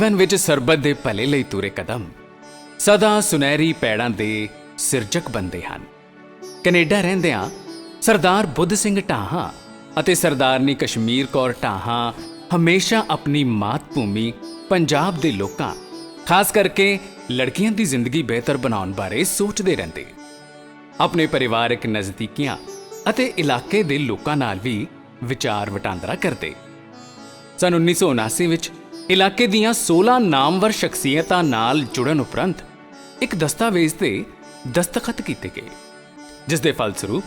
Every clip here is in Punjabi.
ਜੀਵਨ ਵਿੱਚ ਸਰਬਤ ਦੇ ਭਲੇ ਲਈ ਤੁਰੇ ਕਦਮ, ਸਦਾ ਸੁਨਹਿਰੀ ਪੈੜਾਂ ਦੇ ਸਿਰਜਕ ਬੰਦੇ ਹਨ। ਕੈਨੇਡਾ ਰਹਿੰਦਿਆਂ ਸਰਦਾਰ ਬੁੱਧ ਸਿੰਘ ਢਾਹਾਂ ਅਤੇ ਸਰਦਾਰਨੀ ਕਸ਼ਮੀਰ ਕੌਰ ਢਾਹਾਂ ਹਮੇਸ਼ਾ ਆਪਣੀ ਮਾਤ ਭੂਮੀ ਪੰਜਾਬ ਦੇ ਲੋਕਾਂ, ਖਾਸ ਕਰਕੇ ਲੜਕੀਆਂ ਦੀ ਜ਼ਿੰਦਗੀ ਬਿਹਤਰ ਬਣਾਉਣ ਬਾਰੇ ਸੋਚਦੇ ਰਹਿੰਦੇ। ਆਪਣੇ ਪਰਿਵਾਰਕ ਨਜ਼ਦੀਕੀਆਂ ਅਤੇ ਇਲਾਕੇ ਦੇ ਲੋਕਾਂ ਨਾਲ ਵੀ ਵਿਚਾਰ ਵਟਾਂਦਰਾ ਕਰਦੇ। ਸਨ 1979 ਵਿੱਚ ਇਲਾਕੇ ਦੀਆਂ 16 ਨਾਮਵਰ ਸ਼ਖਸੀਅਤਾਂ ਨਾਲ ਜੁੜਨ ਉਪਰੰਤ ਇੱਕ ਦਸਤਾਵੇਜ਼ ਤੇ ਦਸਤਖਤ ਕੀਤੇ ਗਏ, ਜਿਸ ਦੇ ਫਲਸਰੂਪ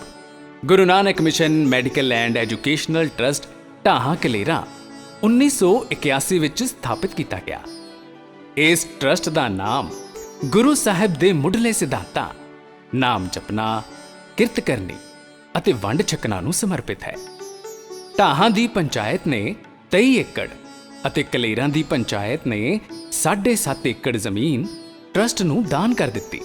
Guru Nanak mission medical and educational trust Dhahan Kalera 1981 ਵਿੱਚ ਸਥਾਪਿਤ ਕੀਤਾ ਗਿਆ। ਇਸ ਟਰਸਟ ਦਾ ਨਾਮ ਗੁਰੂ ਸਾਹਿਬ ਦੇ ਮੁੱਢਲੇ ਸਿਧਾਂਤਾਂ, ਨਾਮ ਜਪਣਾ, ਕਿਰਤ ਕਰਨੀ ਅਤੇ ਵੰਡ ਛਕਣਾ ਨੂੰ ਸਮਰਪਿਤ ਹੈ। ਢਾਹਾਂ ਦੀ ਪੰਚਾਇਤ ਨੇ 23 ਏਕੜ ਅਤੇ ਕਲੇਰਾਂ ਦੀ ਪੰਚਾਇਤ ਨੇ 7.5 ਏਕੜ ਜ਼ਮੀਨ ਟਰਸਟ ਨੂੰ ਦਾਨ ਕਰ ਦਿੱਤੀ।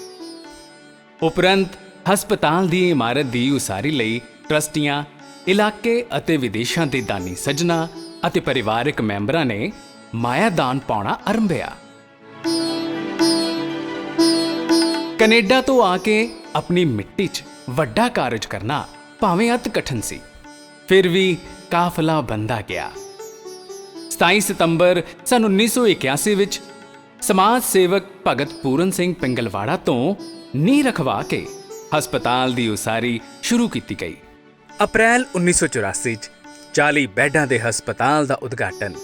ਉਪਰੰਤ ਹਸਪਤਾਲ ਦੀ ਇਮਾਰਤ ਦੀ ਉਸਾਰੀ ਲਈ ਟਰਸਟੀਆਂ, ਇਲਾਕੇ ਅਤੇ ਵਿਦੇਸ਼ਾਂ ਦੇ ਦਾਨੀ ਸੱਜਣਾ ਅਤੇ ਪਰਿਵਾਰਕ ਮੈਂਬਰਾਂ ਨੇ ਮਾਇਆ ਦਾਨ ਪਾਉਣਾ ਆਰੰਭਿਆ ਕੈਨੇਡਾ ਤੋਂ ਆ ਕੇ ਆਪਣੀ ਮਿੱਟੀ 'ਚ ਵੱਡਾ ਕਾਰਜ ਕਰਨਾ ਭਾਵੇਂ ਅਤ ਕਠਨ ਸੀ, ਫਿਰ ਵੀ ਕਾਫਲਾ ਬੰਦਾ ਗਿਆ। 27 ਸਤੰਬਰ ਸਨ 1981 ਵਿੱਚ ਸਮਾਜ ਸੇਵਕ ਭਗਤ ਪੂਰਨ ਸਿੰਘ ਪਿੰਗਲਵਾੜਾ ਤੋਂ ਨੀਂਹ ਰਖਵਾ ਕੇ ਹਸਪਤਾਲ ਦੀ ਉਸਾਰੀ ਸ਼ੁਰੂ ਕੀਤੀ ਗਈ। ਅਪ੍ਰੈਲ 1984 ਚ 40 ਬੈੱਡਾਂ ਦੇ ਹਸਪਤਾਲ ਦਾ ਉਦਘਾਟਨ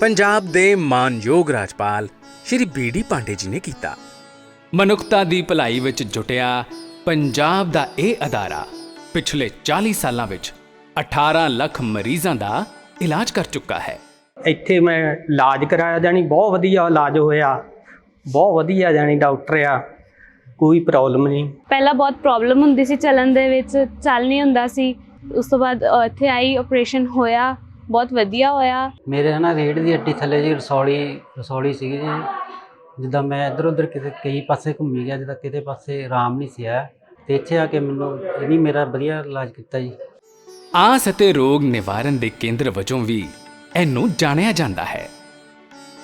ਪੰਜਾਬ ਦੇ ਮਾਨਯੋਗ ਰਾਜਪਾਲ ਸ਼੍ਰੀ ਬੀਡੀ ਪਾਂਡੇ ਜੀ ਨੇ ਕੀਤਾ। ਮਨੁੱਖਤਾ ਦੀ ਭਲਾਈ ਵਿੱਚ ਜੁਟਿਆ ਪੰਜਾਬ ਦਾ ਇਹ ਅਦਾਰਾ ਪਿਛਲੇ 40 ਸਾਲਾਂ ਵਿੱਚ 18 ਲੱਖ ਮਰੀਜ਼ਾਂ ਦਾ ਇਲਾਜ ਕਰ ਚੁੱਕਾ ਹੈ। ਇੱਥੇ ਮੈਂ ਇਲਾਜ ਕਰਾਇਆ ਜਾਣੀ ਬਹੁਤ ਵਧੀਆ ਇਲਾਜ ਹੋਇਆ। ਬਹੁਤ ਵਧੀਆ ਜਾਣੀ ਡਾਕਟਰ ਆ। ਕੋਈ ਪ੍ਰੋਬਲਮ ਨਹੀਂ। ਪਹਿਲਾਂ ਬਹੁਤ ਪ੍ਰੋਬਲਮ ਹੁੰਦੀ ਸੀ ਚੱਲਣ ਦੇ ਵਿੱਚ ਚੱਲ ਨਹੀਂ ਹੁੰਦਾ ਸੀ। ਉਸ ਤੋਂ ਬਾਅਦ ਇੱਥੇ ਆਈ ਆਪਰੇਸ਼ਨ ਹੋਇਆ ਬਹੁਤ ਵਧੀਆ ਹੋਇਆ। ਮੇਰੇ ਨਾ ਰੀੜ ਦੀ ਹੱਡੀ ਥੱਲੇ ਜੀ ਰਸੌਲੀ ਰਸੌਲੀ ਸੀਗੀ ਜੀ। ਜਿੱਦਾਂ ਮੈਂ ਇੱਧਰ ਉੱਧਰ ਕਿਤੇ ਕਈ ਪਾਸੇ ਘੁੰਮੀ ਗਿਆ ਜਿੱਦਾਂ ਕਿਤੇ ਪਾਸੇ ਆਰਾਮ ਨਹੀਂ ਸੀ ਆਇਆ। ਤੇ ਇੱਥੇ ਆ ਕੇ ਮੈਨੂੰ ਇਹਨੀ ਮੇਰਾ ਵਧੀਆ ਇਲਾਜ ਕੀਤਾ ਜੀ। ਆਸ ਅਤੇ ਰੋਗ ਨਿਵਾਰਨ ਦੇ ਕੇਂਦਰ ਵਜੋਂ ਵੀ ਇਹਨੂੰ ਜਾਣਿਆ ਜਾਂਦਾ ਹੈ।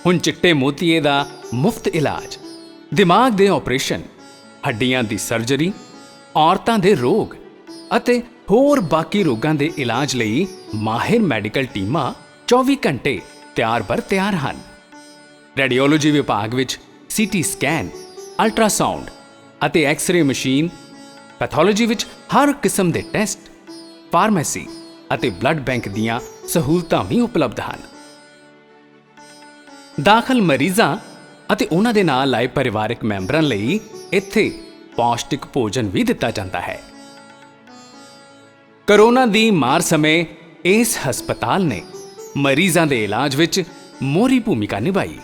ਹੁਣ ਚਿੱਟੇ ਮੋਤੀਏ ਦਾ ਮੁਫਤ ਇਲਾਜ, ਦਿਮਾਗ ਦੇ ਆਪਰੇਸ਼ਨ, ਹੱਡੀਆਂ ਦੀ ਸਰਜਰੀ, ਔਰਤਾਂ ਦੇ ਰੋਗ ਅਤੇ ਹੋਰ ਬਾਕੀ ਰੋਗਾਂ ਦੇ ਇਲਾਜ ਲਈ ਮਾਹਿਰ ਮੈਡੀਕਲ ਟੀਮਾਂ 24 ਘੰਟੇ ਤਿਆਰ ਬਰ ਤਿਆਰ ਹਨ। ਰੇਡੀਓਲੋਜੀ ਵਿਭਾਗ ਵਿੱਚ ਸੀਟੀ ਸਕੈਨ, ਅਲਟਰਾਸਾਊਂਡ ਅਤੇ ਐਕਸ-ਰੇ ਮਸ਼ੀਨ, ਪੈਥੋਲੋਜੀ ਵਿੱਚ ਹਰ ਕਿਸਮ ਦੇ ਟੈਸਟ, ਫਾਰਮੇਸੀ ਅਤੇ ਬਲੱਡ ਬੈਂਕ ਦੀਆਂ ਸਹੂਲਤਾਂ ਵੀ ਉਪਲਬਧ ਹਨ। ਦਾਖਲ ਮਰੀਜ਼ਾਂ ਅਤੇ ਉਹਨਾਂ ਦੇ ਨਾਲ ਆਏ ਪਰਿਵਾਰਕ ਮੈਂਬਰਾਂ ਲਈ ਇੱਥੇ ਪੌਸ਼ਟਿਕ ਭੋਜਨ ਵੀ ਦਿੱਤਾ ਜਾਂਦਾ ਹੈ। ਕਰੋਨਾ ਦੀ ਮਾਰ ਸਮੇਂ ਇਸ ਹਸਪਤਾਲ ਨੇ ਮਰੀਜ਼ਾਂ ਦੇ ਇਲਾਜ ਵਿੱਚ ਮੋਹਰੀ ਭੂਮਿਕਾ ਨਿਭਾਈ।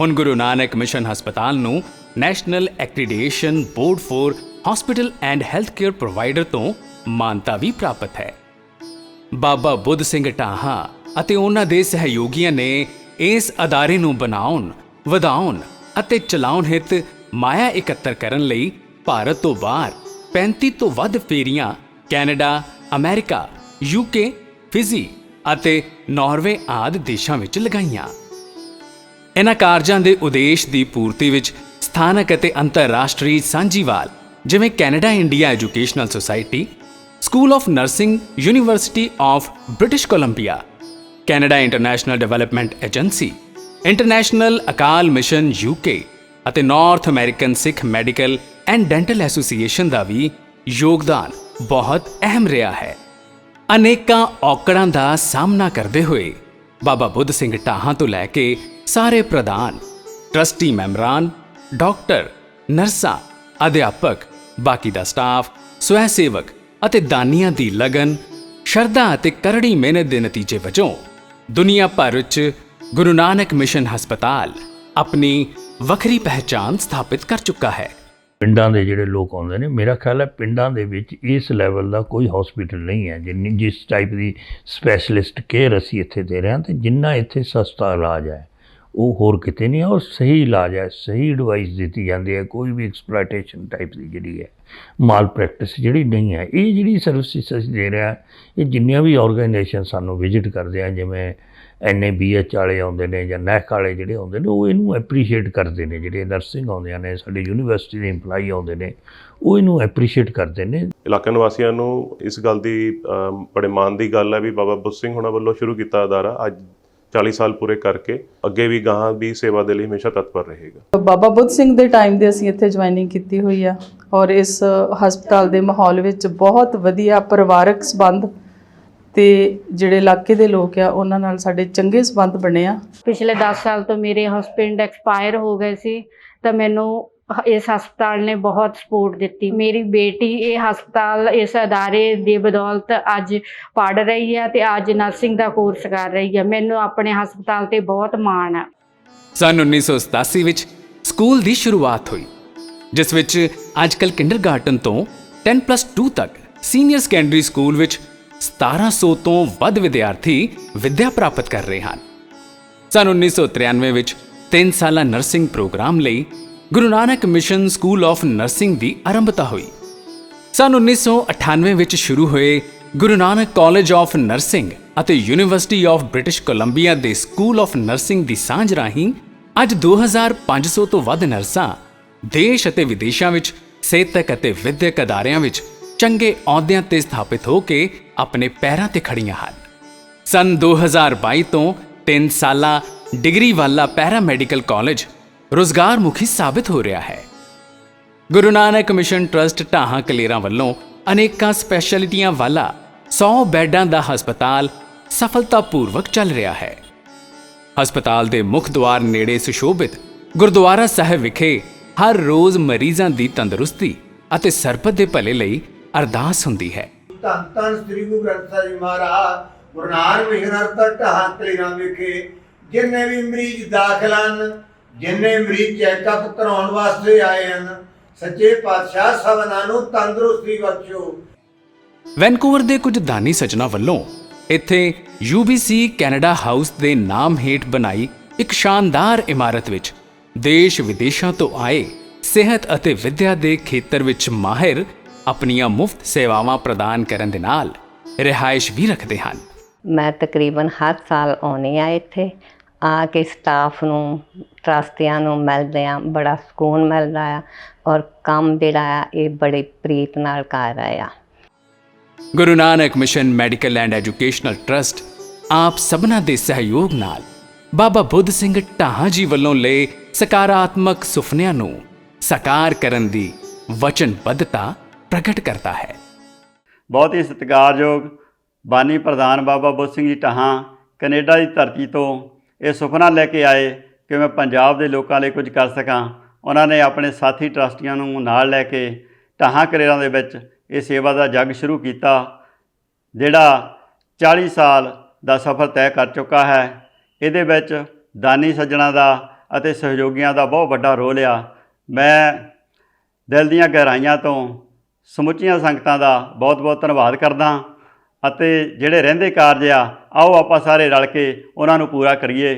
ਹੁਣ ਗੁਰੂ ਨਾਨਕ ਮਿਸ਼ਨ ਹਸਪਤਾਲ ਨੂੰ national accreditation board for hospital and health care provider ਤੋਂ ਮਾਨਤਾ ਵੀ ਪ੍ਰਾਪਤ ਹੈ। ਬਾਬਾ ਬੁੱਧ ਸਿੰਘ ਢਾਹਾਂ ਅਤੇ ਉਹਨਾਂ ਦੇ ਸਹਿਯੋਗੀਆਂ ਨੇ ਇਸ ਅਦਾਰੇ ਨੂੰ ਬਣਾਉਣ, ਵਧਾਉਣ ਅਤੇ ਚਲਾਉਣ ਹਿੱਤ ਮਾਇਆ ਇਕੱਤਰ ਕਰਨ ਲਈ ਭਾਰਤ ਤੋਂ ਬਾਹਰ 35 ਤੋਂ ਵੱਧ ਫੇਰੀਆਂ ਕੈਨੇਡਾ, ਅਮਰੀਕਾ ਯੂਕੇ ਫਿਜੀ ਅਤੇ ਨਾਰਵੇ ਆਦਿ ਦੇਸ਼ਾਂ ਵਿੱਚ ਲਗਾਈਆਂ। ਇਹਨਾਂ ਕਾਰਜਾਂ ਦੇ ਉਦੇਸ਼ ਦੀ ਪੂਰਤੀ ਵਿੱਚ ਸਥਾਨਕ ਅਤੇ ਅੰਤਰਰਾਸ਼ਟਰੀ ਸਾਂਝੀਵਾਲ ਜਿਵੇਂ Canada India educational society school of nursing university of British Columbia Canada international development agency international Akal mission UK ਅਤੇ North American Sikh medical and dental association ਦਾ ਵੀ ਯੋਗਦਾਨ ਬਹੁਤ ਅਹਿਮ ਰਿਹਾ ਹੈ। ਅਨੇਕਾਂ ਔਕੜਾਂ ਦਾ ਸਾਹਮਣਾ ਕਰਦੇ ਹੋਏ ਬਾਬਾ ਬੁੱਧ ਸਿੰਘ ਢਾਹਾਂ ਤੋਂ ਲੈ ਕੇ ਸਾਰੇ ਪ੍ਰਧਾਨ ਟਰਸਟੀ ਮੈਂਬਰਾਂ ਡਾਕਟਰ ਨਰਸਾਂ, ਅਧਿਆਪਕ, ਬਾਕੀ ਦਾ ਸਟਾਫ ਸਵੈ ਸੇਵਕ ਅਤੇ ਦਾਨੀਆਂ ਦੀ ਲਗਨ, ਸ਼ਰਧਾ ਅਤੇ ਕਰੜੀ ਮਿਹਨਤ ਦੇ ਨਤੀਜੇ ਵਜੋਂ ਦੁਨੀਆ ਭਰ ਵਿੱਚ ਗੁਰੂ ਨਾਨਕ ਮਿਸ਼ਨ ਹਸਪਤਾਲ ਆਪਣੀ ਵੱਖਰੀ ਪਹਿਚਾਨ ਸਥਾਪਿਤ ਕਰ ਚੁੱਕਾ ਹੈ। ਪਿੰਡਾਂ ਦੇ ਜਿਹੜੇ ਲੋਕ ਆਉਂਦੇ ਨੇ, ਮੇਰਾ ਖਿਆਲ ਹੈ ਪਿੰਡਾਂ ਦੇ ਵਿੱਚ ਇਸ ਲੈਵਲ ਦਾ ਕੋਈ ਹਸਪੀਟਲ ਨਹੀਂ ਹੈ। ਜਿੰਨੀ, ਜਿਸ ਟਾਈਪ ਦੀ ਸਪੈਸ਼ਲਿਸਟ ਕੇਅਰ ਅਸੀਂ ਇੱਥੇ ਦੇ ਰਹੇ ਹਾਂ, ਤੇ ਜਿੰਨਾ ਇੱਥੇ ਸਸਤਾ ਇਲਾਜ ਹੈ। ਉਹ ਹੋਰ ਕਿਤੇ ਨਹੀਂ ਹੈ ਔਰ ਸਹੀ ਇਲਾਜ ਹੈ, ਸਹੀ ਐਡਵਾਈਸ ਦਿੱਤੀ ਜਾਂਦੀ ਹੈ, ਕੋਈ ਵੀ ਐਕਸਪਲੋਇਟੇਸ਼ਨ ਟਾਈਪ ਦੀ ਜਿਹੜੀ ਹੈ ਮਾਲ ਪ੍ਰੈਕਟਿਸ ਜਿਹੜੀ ਨਹੀਂ ਹੈ, ਇਹ ਜਿਹੜੀ ਸਰਵਿਸਿਸ ਅਸੀਂ ਦੇ ਰਹੇ ਹਾਂ, ਇਹ ਜਿੰਨੀਆਂ ਵੀ ਆਰਗੇਨਾਈਜੇਸ਼ਨ ਸਾਨੂੰ ਵਿਜ਼ਿਟ ਕਰਦੇ ਆ, ਜਿਵੇਂ ਐਨਏ ਬੀਐਚ ਵਾਲੇ ਆਉਂਦੇ ਨੇ ਜਾਂ ਨੈਕ ਵਾਲੇ ਜਿਹੜੇ ਆਉਂਦੇ ਨੇ, ਉਹ ਇਹਨੂੰ ਐਪਰੀਸ਼ੀਏਟ ਕਰਦੇ ਨੇ, ਜਿਹੜੇ ਨਰਸਿੰਗ ਆਉਂਦੀਆਂ ਨੇ, ਸਾਡੇ ਯੂਨੀਵਰਸਿਟੀ ਦੇ EMPLOYE ਆਉਂਦੇ ਨੇ, ਉਹ ਇਹਨੂੰ ਐਪਰੀਸ਼ੀਏਟ ਕਰਦੇ ਨੇ। ਇਲਾਕਾ ਨਿਵਾਸੀਆਂ ਨੂੰ ਇਸ ਗੱਲ ਦੀ ਬੜੇ ਮਾਣ ਦੀ ਗੱਲ ਹੈ ਵੀ ਬਾਬਾ ਬੁੱਧ ਸਿੰਘ ਹੋਣਾ ਵੱਲੋਂ ਸ਼ੁਰੂ ਕੀਤਾ ਅਦਾਰਾ, ਅੱਜ 40 ਸਾਲ ਪੂਰੇ ਕਰਕੇ ਅੱਗੇ ਵੀ ਗਾਹਾਂ ਵੀ ਸੇਵਾ ਦੇ ਲਈ ਹਮੇਸ਼ਾ ਤਤਪਰ ਰਹੇਗਾ। ਬਾਬਾ ਬੁੱਧ ਸਿੰਘ ਦੇ ਟਾਈਮ ਦੇ ਅਸੀਂ ਇੱਥੇ ਜੁਆਇਨਿੰਗ ਕੀਤੀ ਹੋਈ ਆ ਔਰ ਇਸ ਹਸਪਤਾਲ ਦੇ ਮਾਹੌਲ ਵਿੱਚ ਬਹੁਤ ਵਧੀਆ ਪਰਿਵਾਰਕ ਸਬੰਧ ਤੇ ਜਿਹੜੇ ਇਲਾਕੇ ਦੇ ਲੋਕ ਆ ਉਹਨਾਂ ਨਾਲ ਸਾਡੇ ਚੰਗੇ ਸਬੰਧ ਬਣੇ ਆ। ਪਿਛਲੇ 10 ਸਾਲ ਤੋਂ ਮੇਰੇ ਹਸਬੰਡ ਐਕਸਪਾਇਰ ਹੋ ਗਏ ਸੀ ਤਾਂ ਮੈਨੂੰ ਇਸ ਹਸਪਤਾਲ ਨੇ ਬਹੁਤ ਸਪੋਰਟ ਦਿੱਤੀ। ਮੇਰੀ ਬੇਟੀ ਇਹ ਹਸਪਤਾਲ, ਇਸ ਅਦਾਰੇ ਦੀ ਬਦੌਲਤ ਅੱਜ ਪੜ ਰਹੀ ਹੈ ਤੇ ਅੱਜ ਨਰਸਿੰਗ ਦਾ ਕੋਰਸ ਕਰ ਰਹੀ ਹੈ। ਮੈਨੂੰ ਆਪਣੇ ਹਸਪਤਾਲ ਤੇ ਬਹੁਤ ਮਾਣ ਹੈ ਸਨ 1987 ਵਿੱਚ ਸਕੂਲ ਦੀ ਸ਼ੁਰੂਆਤ ਹੋਈ, ਜਿਸ ਵਿੱਚ ਅੱਜਕੱਲ ਕਿੰਡਰਗਾਰਟਨ ਤੋਂ 10+2 ਤੱਕ ਸੀਨੀਅਰ ਸੈਕੰਡਰੀ ਸਕੂਲ ਵਿੱਚ 1700 ਤੋਂ ਵੱਧ ਵਿਦਿਆਰਥੀ ਵਿੱਦਿਆ ਪ੍ਰਾਪਤ ਕਰ ਰਹੇ ਹਨ। ਸਨ 1993 ਵਿੱਚ 3 ਸਾਲਾ ਨਰਸਿੰਗ ਪ੍ਰੋਗਰਾਮ ਲਈ Guru Nanak mission school of nursing ਦੀ ਆਰੰਭਤਾ ਹੋਈ। ਸਨ 1998 ਵਿੱਚ ਸ਼ੁਰੂ ਹੋਏ Guru Nanak college of nursing ਅਤੇ ਯੂਨੀਵਰਸਿਟੀ ਆਫ ਬ੍ਰਿਟਿਸ਼ ਕੋਲੰਬੀਆ ਦੇ ਸਕੂਲ ਆਫ ਨਰਸਿੰਗ ਦੀ ਸਾਂਝ ਰਾਹੀਂ ਅੱਜ 2500 ਤੋਂ ਵੱਧ ਨਰਸਾਂ ਦੇਸ਼ ਅਤੇ ਵਿਦੇਸ਼ਾਂ ਵਿੱਚ ਸਿਹਤਕ ਅਤੇ ਵਿਦਿਅਕ ਅਦਾਰਿਆਂ ਵਿੱਚ ਚੰਗੇ ਅਹੁਦਿਆਂ ਤੇ ਸਥਾਪਿਤ ਹੋ ਕੇ ਆਪਣੇ ਪੈਰਾਂ ਤੇ ਖੜੀਆਂ ਹਨ। ਸਨ 2022 ਤੋਂ 3 ਸਾਲਾ ਡਿਗਰੀ ਵਾਲਾ ਪੈਰਾ ਮੈਡੀਕਲ ਕਾਲਜ ਰੋਜ਼ਗਾਰ ਮੁਖੀ ਸਾਬਿਤ ਹੋ ਰਿਹਾ ਹੈ। ਗੁਰੂ ਨਾਨਕ ਮਿਸ਼ਨ ਟਰਸਟ ਢਾਹਾਂ ਕਲੇਰਾਂ ਵੱਲੋਂ ਅਨੇਕਾਂ ਸਪੈਸ਼ਲਿਟੀਆਂ ਵਾਲਾ 100 ਬੈੱਡਾਂ ਦਾ ਹਸਪਤਾਲ ਸਫਲਤਾਪੂਰਵਕ ਚੱਲ ਰਿਹਾ ਹੈ। ਹਸਪਤਾਲ ਦੇ ਮੁੱਖ ਦੁਆਰ ਨੇੜੇ ਸੁਸ਼ੋਭਿਤ ਗੁਰਦੁਆਰਾ ਸਾਹਿਬ ਵਿਖੇ ਹਰ ਰੋਜ਼ ਮਰੀਜ਼ਾਂ ਦੀ ਤੰਦਰੁਸਤੀ ਅਤੇ ਸਰਬਤ ਦੇ ਭਲੇ ਲਈ ਅਰਦਾਸ ਹੁੰਦੀ ਹੈ। ਧੰਨ ਧੰਨ ਸ੍ਰੀ ਗੁਰੂ ਗ੍ਰੰਥ ਸਾਹਿਬ ਜੀ ਮਹਾਰਾਜ, ਗੁਰੂ ਨਾਨਕ ਮਿਹਨਰ ਤੱਕ ਢਾਹਾਂ ਕਲੀਰਾਂ ਵਿਖੇ ਜਿੰਨੇ ਵੀ ਮਰੀਜ਼ ਦਾਖਲ ਹਨ ਜਿੰਨੇ ਮਰੀਜ਼ ਚੈੱਕਅਪ ਕਰਾਉਣ ਵਾਸਤੇ ਆਏ ਹਨ ਸੱਚੇ ਪਾਤਸ਼ਾਹ ਸਭਨਾਂ ਨੂੰ ਤੰਦਰੁਸਤੀ ਬਖਸ਼ੋ। ਵੈਨਕੂਵਰ ਦੇ ਕੁਝ ਦਾਨੀ ਸੱਜਣਾ ਵੱਲੋਂ ਇੱਥੇ UBC ਕੈਨੇਡਾ ਹਾਊਸ ਦੇ ਨਾਮ ਹੇਠ ਬਣਾਈ ਇੱਕ ਸ਼ਾਨਦਾਰ ਇਮਾਰਤ ਵਿੱਚ ਦੇਸ਼ ਵਿਦੇਸ਼ਾਂ ਤੋਂ ਆਏ ਸਿਹਤ ਅਤੇ ਵਿਦਿਆ ਦੇ ਖੇਤਰ ਵਿੱਚ ਮਾਹਿਰ ਆਪਣੀਆਂ ਮੁਫਤ ਸੇਵਾਵਾਂ ਪ੍ਰਦਾਨ ਕਰਨ ਦੇ ਨਾਲ ਰਿਹਾਇਸ਼ ਵੀ ਰੱਖਦੇ ਹਨ। ਮੈਂ ਤਕਰੀਬਨ ਹਰ ਸਾਲ ਆਉਂਦੀ ਆ ਇੱਥੇ ਆ ਕੇ ਸਟਾਫ ਨੂੰ ਟਰਸਟੀਆਂ ਨੂੰ ਮਿਲਦੇ ਆ ਬੜਾ ਸਕੂਨ ਮਿਲਦਾ ਆ ਔਰ ਕੰਮ ਜਿਹੜਾ ਆ ਇਹ ਬੜੇ ਪ੍ਰੀਤ ਨਾਲ ਕਰ ਰਹੇ ਆ। Guru Nanak mission medical and educational trust ਆਪ ਸਭਨਾਂ ਦੇ ਸਹਿਯੋਗ ਨਾਲ ਬਾਬਾ ਬੁੱਧ ਸਿੰਘ ਢਾਹਾਂ ਜੀ ਵੱਲੋਂ ਲਏ ਸਕਾਰਾਤਮਕ ਸੁਪਨਿਆਂ ਨੂੰ ਸਾਕਾਰ ਕਰਨ ਦੀ ਵਚਨਬੱਧਤਾ ਪ੍ਰਗਟ ਕਰਦਾ ਹੈ। ਬਹੁਤ ਹੀ ਸਤਿਕਾਰਯੋਗ ਬਾਨੀ ਪ੍ਰਧਾਨ ਬਾਬਾ ਬੁੱਧ ਸਿੰਘ ਜੀ ਟਹਾਂ ਕੈਨੇਡਾ ਦੀ ਧਰਤੀ ਤੋਂ ਇਹ ਸੁਪਨਾ ਲੈ ਕੇ ਆਏ ਕਿ ਮੈਂ ਪੰਜਾਬ ਦੇ ਲੋਕਾਂ ਲਈ ਕੁਝ ਕਰ ਸਕਾਂ। ਉਹਨਾਂ ਨੇ ਆਪਣੇ ਸਾਥੀ ਟਰਸਟੀਆਂ ਨੂੰ ਨਾਲ ਲੈ ਕੇ ਟਹਾਂ ਕਰੇਰਾਂ ਦੇ ਵਿੱਚ ਇਹ ਸੇਵਾ ਦਾ ਜੱਗ ਸ਼ੁਰੂ ਕੀਤਾ, ਜਿਹੜਾ 40 ਸਾਲ ਦਾ ਸਫ਼ਰ ਤੈਅ ਕਰ ਚੁੱਕਾ ਹੈ। ਇਹਦੇ ਵਿੱਚ ਦਾਨੀ ਸੱਜਣਾ ਦਾ ਅਤੇ ਸਹਿਯੋਗੀਆਂ ਦਾ ਬਹੁਤ ਵੱਡਾ ਰੋਲ ਆ। ਮੈਂ ਦਿਲ ਦੀਆਂ ਗਹਿਰਾਈਆਂ ਤੋਂ ਸਮੁੱਚੀਆਂ ਸੰਗਤਾਂ ਦਾ ਬਹੁਤ-ਬਹੁਤ ਧੰਨਵਾਦ ਕਰਦਾ ਅਤੇ ਜਿਹੜੇ ਰਹਿੰਦੇ ਕਾਰਜ ਆ, ਆਓ ਆਪਾਂ ਸਾਰੇ ਰਲ ਕੇ ਉਹਨਾਂ ਨੂੰ ਪੂਰਾ ਕਰੀਏ।